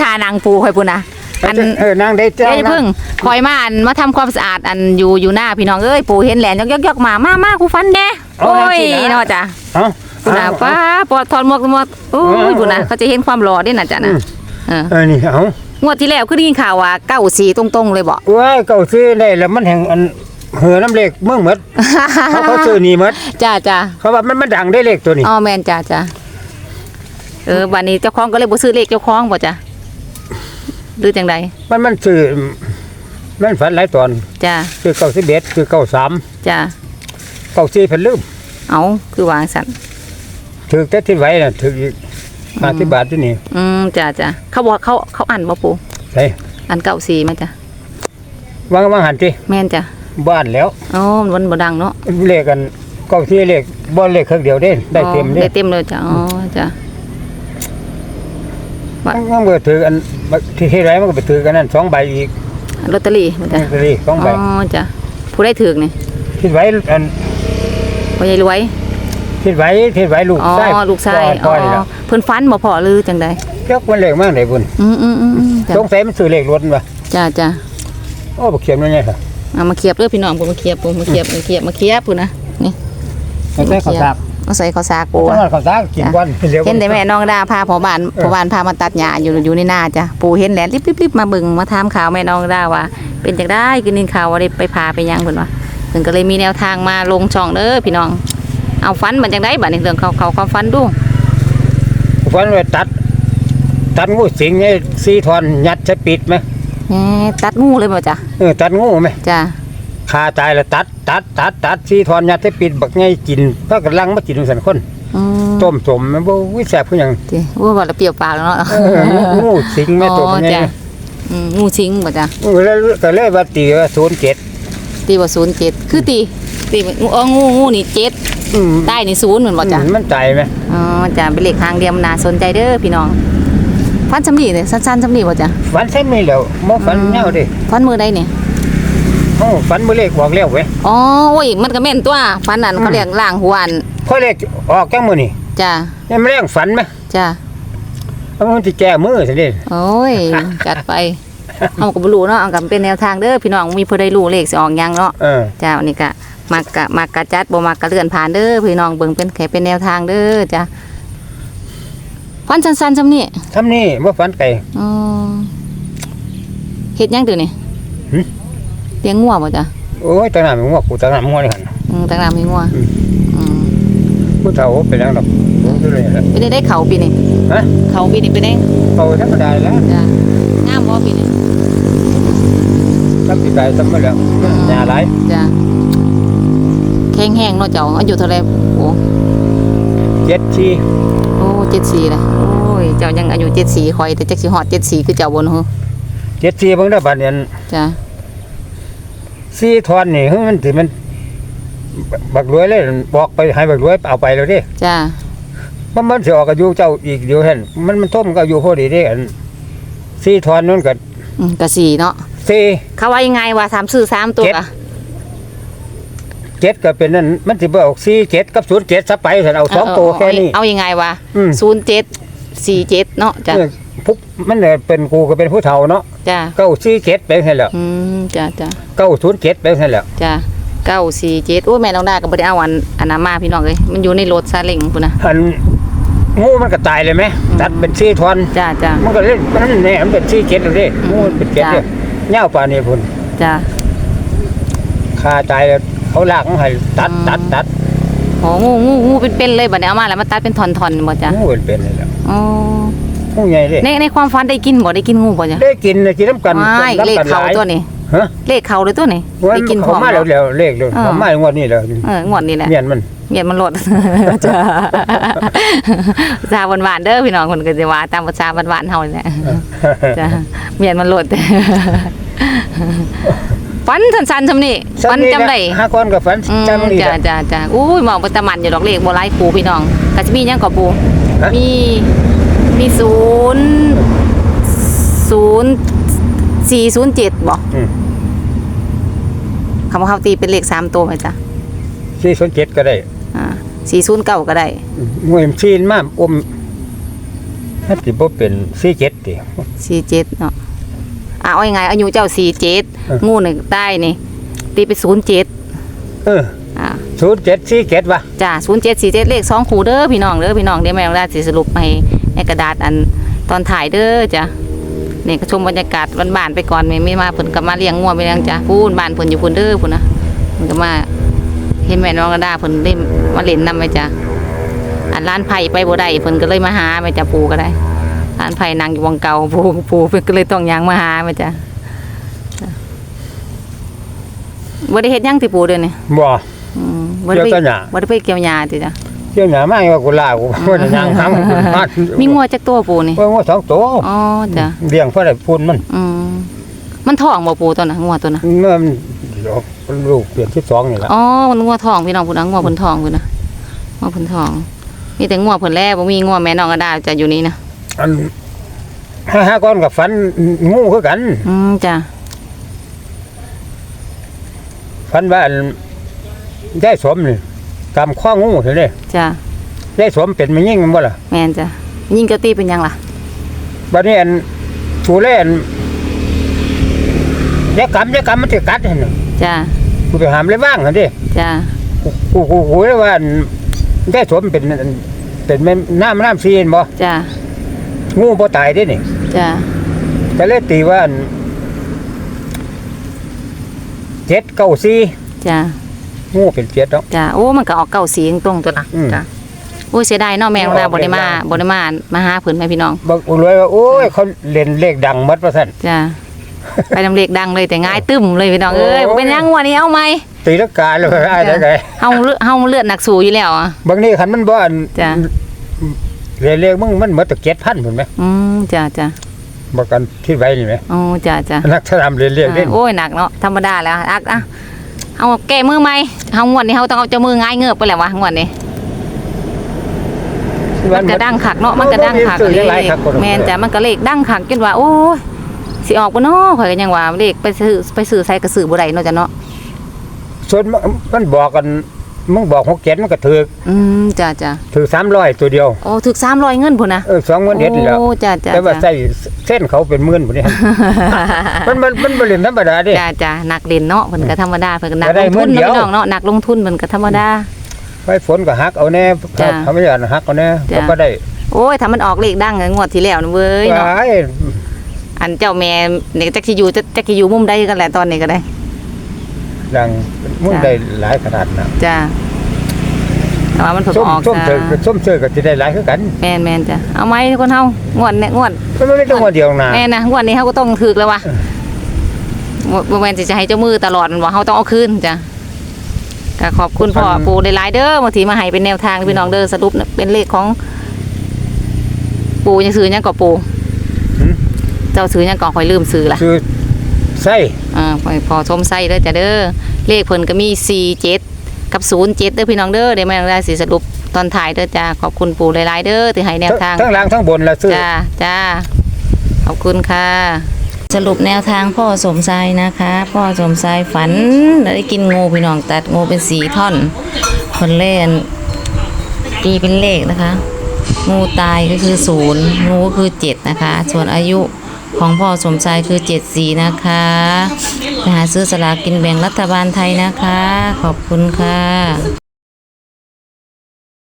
ทานางปูคอยปูนะอันเออนางได้เจ้าเดี๋ยวจะพึ่งคอยมาอันมาทำความสะอาดอันอยู่อยู่หน้าพี่น้องเอ้ยปูเห็นแหลนยกยกยกมามามากูฟันแน่โอ้ยเนาะจ้ะเอ้าปูนะป้าปอดถอดหมวกหมวกโอ้ยปูนะเขาจะเห็นความหล่อด้วยนะจ้ะนะเออเออนี่เอ้างวดที่แล้วคือได้ยินข่าวว่าเก้าสีตรงๆเลยบอกว้ายเก่าซื้อได้แล้วมันแห่งอันเหือน้ำเลขเมืองหมดเขาเขาซื้อนี่หมดจ้าจ้าเขาว่ามันมันดังได้เลขตัวนี้อ๋อแมนจ้าจ้าเออวันนี้เจ้าของก็เลยบ่ซื้อเลขเจ้าของบ่จ้ะ หรือจังใดมันมันซื้อมันฝันหลายตอน จ้าคือเก้าสิบเอ็ดคือเก้าสามจ้าเก้าสี่เพิ่นลืมเอาคือวางสันถือแต่ที่ไว้น่ะถืออีกห้าสิบบาทที่นี่อืมจ้าจ้าเขาบอกเขาเขาอ่านบ่ปูใช่อันเก้าสีไหมจ้ะวางวางหันที่แม่นจ้ะบ้านแล้วอ๋อมันบ่ดังเนาะเลขกันเก้าสี่เลขบ่เลขเครื่องเดียวเด้ ได้เต็มอ๋อเด้ได้เต็มเลยจ้ะอ๋อจ้ะ มันมันก็ถือกันที่ที่ไรมันก็ไปถือกันนั่นสองใบอีกลอตเตอรี่บ่ลจ้ะอตเตอรี่สองใบอ๋อจ้ะผู้ได้ถึกนี่คิดไว้อันพ่อใหญ่รวยคิดไว้คิดไว้ลูกอ๋อชายลูกชายพ่อ๋ออนี่ล่ะเพิ่นฟันบ่พอหรือจังใดเจ้ามันเลขมากไหนบุญอืมอืมอืมอืมจ้ะสงสัยมันซื้อเลขรถว่ะจ้าจ้าโอ้บ่เขียนไว้ไงค่ะเอามาเคียบเด้อพี่น้องผมมาเคียบผมมาเคียบมาเคียบมาเคียบพุ่นนะนี่ ไม่ใช่ข้าวสาก เอาใส่ข้าวสากโกเพราะว่าข้าวสากกินวันเร็วเห็นได้แม่น้องดาพาพ่อบ้านพ่อบ้านพามาตัดหญ้าอยู่อยู่ในนาจ้ะปู่เห็นแหลนรีบๆๆมาเบิ่งมาถามข่าวแม่น้องดาว่า เป็นจังได้กินนินข่าวว่าได้ไปพาไปหยังเพิ่นว่าเพิ่นก็เลยมีแนวทางมาลงช่องเด้อพี่น้อง เอาฟันมันจังได้บัดนี้เรื่องเขาเขาความฟันดูวันไว้ตัด ตัดงูสิงไอ้ซีทอนยัดใช้ปิดไหมแหมตัดงูเลยบ่จ้ะเออตัดงูไหมจ้ะ คาตายแล้วตัด ตัด ตัด ตัดซีทอนยัดใช้ปิดบักไงกินถ้ากำลังมากินสันคนอืมต้มสมมันบ่วิแซ่บคือหยังติว่าบ่ละเปรี้ยวปากแล้วเนาะเอองูงูสิงแม่ตัวอ๋อไงจ้ะอืมงูสิงบ่จ้ะเออแล้วก็เลยว่าตีว่า07ตีว่า07คือตีตีว่างูอ๋องูงูนี่เจ็ดอืมใต้นี่ศูนย์เหมือนบ่จ้ะ อืมมันตายไหม อ๋อจ้ะเป็นเลขทางเดียวมันน่าสนใจเด้อพี่น้องฟันสำนีเนี่ยสั้นๆสำนีบ่จ้ะฝันใช่ไหมแล้วบ่ฝันแนวเดิฟันมือใดเนี่ย เอ้าฝันบ่เลขบอกแล้วเว้ยอ๋อโอ้ยมันก็แม่นตัวฟันนั่นอืมเขาเรียกล่างหัวอันพอเลขออกจังมื้อนี่จ้ะยังไม่แรงฝันไหมจ้ะเอามันสิแก้มือสิเด้โอ้ยจัดไปเอาก็บ่รู้เนาะเอาก็เป็นแนวทางเด้อพี่น้องมีผู้ใดรู้เลขสิออกหยังเนาะเออจ้าวันนี้ก็มักกะมักกะจัดบ่มักกะเลื่อนผ่านเด้อพี่น้องเบิ่งเป็นแค่เป็นแนวทางเด้อจ้ะฟันสั้นๆซำนี่ทำนี่บ่ฝันไก่อ๋อเฮ็ดหยังตัวนี่หึ เลี้ยงงัวบ่จ้ะโอ้ยตาหน้ามันงัวกูตาหน้ามันงัวนี่หั่นอืมตั้งน้ำให้งัวอืมอืมผู้เฒ่าเป็นหยังดอกอยู่เลยแหละไปได้ได้เขาปีนี้ฮะเขาปีนี้ไปได้เขาธรรมดาแล้วจ้ะงามบ่ปีนี้ทำสิได้ทำมาแล้วหญ้าหลายจ้ะแข็งแห้งเนาะเจ้าอายุเท่าไหร่โอ้7ชีโอ้74ละโอ้ยเจ้ายังอายุ74ข่อยแต่จักสิฮอด74คือเจ้าบ่เนาะ7ชีเบิ่งได้อบัดนี้จ้ะ ซีทอนนี่เฮ้ยมันสิมัน บักรวยเลยบอกไปให้บักรวยเอาไปแล้วเด้จ้ะมันมันสิออกอายุเจ้าอีกเดียวหั่นมันมันท่มก็อายุพอดีเด้อันซีทอนนั่นก็อืมก็สี่เนาะซีเขาว่ายังไงว่าสามซื้อสามตัวเจ็ดอะเจ็ดก็เป็นนั่นมันสิบ่ออกซีเจ็ดกับศูนย์เจ็ดซะไปซั่นเอาสองตัวแค่นี้ เอายังไงวะอืม ศูนย์เจ็ดสี่เจ็ดเนาะจ้ะเออ พุกมันเนี่ยเป็นกูก็เป็นผู้เฒ่าเนาะจ้ะเก้าสี่เจ็ดไปเสร็จแล้วอืมจ้ะจ้ะเก้าศูนย์เจ็ดไปเสร็จแล้วจ้ะเก้าสี่เจ็ดโอ้ยแม่น้องดาก็บ่ได้เอาอันอันนั้นมาพี่น้องเลยมันอยู่ในรถซาเล้งพุ่นนะอันงูมันก็ตายเลยไหมตัดเป็นสี่ทอนจ้ะจ้ะมันก็เล่นมันเนี่ยมันเป็นสี่เจ็ดเลยเด้งูมันเป็นเจ็ดจ้ะเลยเงาป่านนี้พุ่นจ้ะคาตายแล้วเขาลากมันให้ตัดอืมตัดตัดโอ้งูงูงูเป็นๆเลยบัดนี้เอามาแล้วมาตัดเป็นท่อนๆบ่จ้ะงูเป็นเป็นเลยแล้วอ๋อ งูใหญ่เลยในในความฝันได้กินบ่ได้กินงูบ่จ้ะได้กินนะกินน้ำกันไม่น้ำเลขกันหเขาลายตัวนี้ฮะเลขเขาเลยตัวนี้วันได้กินพร้อเขามมาแล้วบ่แล้วเลขเลยเออเขามางวดนี้แล้วเอองวดนี้แหละเมียนมันเมียนมันโหลดจ้าจ้าหวานๆเด้อพี่น้องคนก็จะว่าตามภาษาหวานๆเฮานี่แหละจ้าเมียนมันโหลดฟันสั้นๆซำนี่ฟันจำได้ห้าก้อนกับฝันอืมจำนี่จ้าแหละจ้าจ้าอุ้ยหมองบ่ตะมันอยู่ดอกเลขบ่หลายคูพี่น้องก็สิมีหยังก็ปูฮะมี มีศูนย์ศูนย์สี่ศูนย์เจ็ดบ่อืมคำว่าเขาตีเป็นเลขสามตัวไหมจ้ะสี่ศูนย์เจ็ดก็ได้อ่าสี่ศูนย์เก้าก็ได้มวยซีนมากอมถ้าสิบ่เป็นสี่เจ็ดติ สี่เจ็ดเนาะอะเอายังไงอายุเจ้าสี่เจ็ดเออ งูหนึ่งใต้นี่ตีไปศูนย์เจ็ดเอออ่า ศูนย์เจ็ดสี่เจ็ดวะจ้าศูนย์เจ็ดสี่เจ็ดเลขสองคู่เด้อพี่น้องเด้อพี่น้องเดี๋ยวแม่ได้สิสรุปให้ ในกระดาษอันตอนถ่ายเด้อจ้ะนี่ก็ชมบรรยากาศบ้านๆไปก่อนไม่ไม่มาเพิ่นก็มาเลี้ยงงัวไปเลี้ยงจ้ะพูนบ้านเพิ่นอยู่พุ่นเด้อพุ่นนะเพิ่นก็มาเห็นแม่น้องกระดาเพิ่นได้มาเล่นนำไปจ้ะอันร้านไผ่ไปบ่ได้เพิ่นก็เลยมาหาไปจ้ะปูก็ได้ร้านไผ่นางอยู่วังเก่าปูปูเพิ่นก็เลยต้องยางมาหาไปจ้ะจ้ะบ่ได้เฮ็ดหยังติปูเด้อนี่บ่อืมบ่ได้ไปเกี่ยวกับหญ้าบ่ได้ไปเกี่ยวหญ้าติจ้ะ เจ้าหน้ามาว่ากูลากูว่าจะยังหำมามีงัวจักตัวปูนี่ว่างัวสองตัวอ๋อจ้ะเลี้ยงเพื่อได้พูนมันอืมมันท้องบ่ปูตัวน่ะงัวตัวน่ะเมื่อมันเดี๋ยวลูกเปลี่ยนที่สองนี่แหละอ๋อมันงัวท้องพี่น้องพุ่นน่ะงัวเพิ่นท้องพุ่นน่ะงัวเพิ่นท้องมีแต่งัวเพิ่นแลบ่มีงัวแม่น้องกระดาจะอยู่นี่นะอันห้าห้าก้อนกับฟันงูคือกัน อืมจ้ะฟันว่าอันได้สมนี่ กำข้องูเห็นเลยจ้ะได้สมเป็นมันยิ่งมันบ่ล่ะแม่นจ้ะยิงกะตีเป็นหยังล่ะบัดนี้อันกูเล่นยากำยากำมันจะกัดเห็นน่ะจ้ะกูไปหามเลยบ้างเหรอดิจ้ะกูกูกูเลยว่าอันได้สมเป็นอันเป็นแม่น้ำน้ำซีเห็นบ่จ้ะงูบ่ตายเด้นี่จ้ะก็เลยตีว่าอันเจ็ดเก้าสี่จ้ะ งูเป็นเจ็ดเนาะจ้ะโอ้มันก็ออกเก้าสีตรงๆตัวน่ะอืมจ้ะโอ้ยเสียดายเนาะแม่น้องดาบ่ได้มาบ่ได้มามาหาเพิ่นแม่พี่น้องบอกอุรวยว่าโอ้ยเขาเล่นเลขดังหมัดว่าซั่นจ้ะ ไปนำเลขดังเลยแต่ง่ายตึมเลยพี่น้องเอ้ยโอ้ยเป็นหยังงัวนี่เอาไหมตีลังกาเลยไอ้ได้ไงเฮาเลือดเฮาเลือดนักสู้อยู่แล้วอะบางนี่คันมันบ่อันจ้ะ เรียนเลขมึงมันหมดตั้ง7,000พุ่นไหมอืมจ้ะจ้ะบอกกันที่ไว้นี่ไหมโอ้จ้ะจ้ะนักธรรมเรียนเลขเล่นโอ้ยหนักเนาะธรรมดาแล้วอักอะ เอาแก้มือไหมเฮางวดนี้เฮาต้องเอาเจ้ามือง่ายเงือบไปแล้ววะงวดนี้มันกระดังขักเนาะมันกระดังขักเลเลยขแม่นจ้ะมันก็เลขดังขักจนว่าโอ้ยสิออกบ่เนาะข่อยก็ยังว่าเลขไปซื้อไปซื้อใส่กระสือบ่ได้เนาะจ้ะเนาะส่วนมันมันบอกกัน มึงบอกหกเจ็ดมันก็ถืออืมจ้ะจ้ะถือ300ตัวเดียวโอ้ถึก300เงินพุ่นนะ เออสองเงินเด็ดนี่แหล้วโอ้จ้ะจ้ะแต่ว่าจ้ะ ใส่เส้นเขาเป็นหมื่นพุ่นนี่มันมันมันบ่เล่นธรรมดาเด้จ้ะจ้ะหนักเด่นเนาะเพิ่นก็ธรรมดาเพิ่นก็หนักก็ได้ลงทุนหมื่นเดียวเนาะพี่น้องเนาะหนักลงทุนเพิ่นก็ธรรมดาไว้ฝนก็หักเอาแน่จ้ะทำไม่ได้หักเอาแน่จ้ะ ก็บ่ได้โอ้ยถ้ามันออกเลขดังอะงวดที่แล้วนะเว้ยเนาะว้ายอันเจ้าแม่เนี่ยจักสิอยู่จักจักสิอยู่มุมใดกันแหละตอนนี้ก็ได้ ดังมึงจ้ะได้หลายขนาดน่ะจ้าแต่ว่ามันเพิ่งส้มออกส้มจ้าเจอส้มเจอก็สิได้หลายคือกันแม่นแม่นจ้ะเอาไหมทุกคนเฮางวดเนี่ยงวดมันไม่ต้องว่าเดียวนะแม่นนะงวดนี้เฮาก็ต้องถึกแล้ววะบ่บ่แม่นสิจะให้เจ้ามือตลอดมันว่าเฮาต้องเอาคืนจ้ะก็ขอบคุณพ่อปู่ได้หลายๆเด้อบางทีมาให้เป็นแนวทางพี่น้องเด้อสรุปน่ะเป็นเลขของ ปู่ยังซื้อหยังก็ปู่เจ้าซื้อหยังก็ข่อยลืมซื้อล่ะคือ ไส้อ่าพอพอชมไส้เด้อจ้ะเด้อเลขเพิ่นก็มี47กับ07เด้อพี่น้องเด้อได้แม่นได้สิสรุปตอนถ่ายเด้อจ้าขอบคุณปู่หลายๆเด้อที่ให้แนวทางทั้งล่างทั้งบนละซื้อจ้าจ้าขอบคุณค่ะ สรุปแนวทางพ่อสมชายนะคะ พ่อสมชายฝันได้กินงูพี่น้องตัดงูเป็นสีท่อนคนเล่นตีเป็นเลขนะคะ งูตายก็คือศูนย์งูก็คือเจ็ดนะคะ ส่วนอายุ ของพ่อสมชายคือเจ็ดสีนะคะไปหาซื้อสลากกินแบ่งรัฐบาลไทยนะคะ ขอบคุณค่ะ